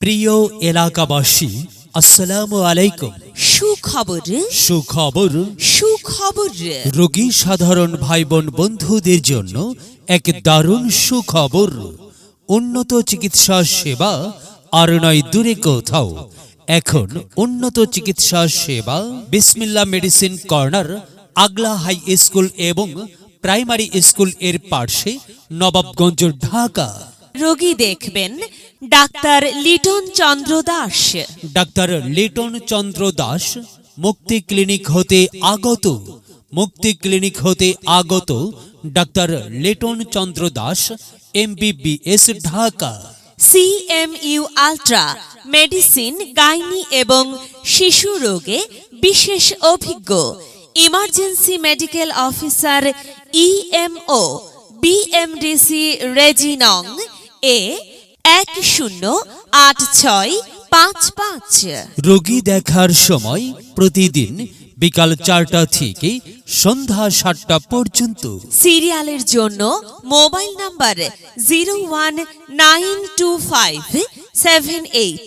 প্রিয় এলাকাবাসী আসসালামু আলাইকুম। সুখবর? সুখবর? সুখবর? রোগী সাধারণ ভাই বোন বন্ধুদের জন্য এক দারুণ সুখবর। উন্নত চিকিৎসা সেবা আর নয় দূরে কোথাও। এখন উন্নত চিকিৎসা সেবা Bismillah medicine corner Agla high school এবং প্রাইমারি স্কুলের পার্শ্বে নবাবগঞ্জ ঢাকা। রোগী দেখবেন doctor Liton Chandra Das. Doctor Liton Chandra Das Mukti clinic হতে আগত মুক্তি ক্লিনিক হতে আগত doctor Liton Chandra Das MBBS Dhaka. CMU ultra medicine gynae এবং শিশু রোগে বিশেষ অভিজ্ঞ emergency medical officer EMO BMDC রেজিনং A এক শূন্য আট ছয় পাঁচ পাঁচ। রোগী দেখার সময় প্রতিদিন বিকাল চারটা থেকে সন্ধ্যা সাতটা পর্যন্ত। সিরিয়ালের জন্য mobile number zero one nine two five seven eight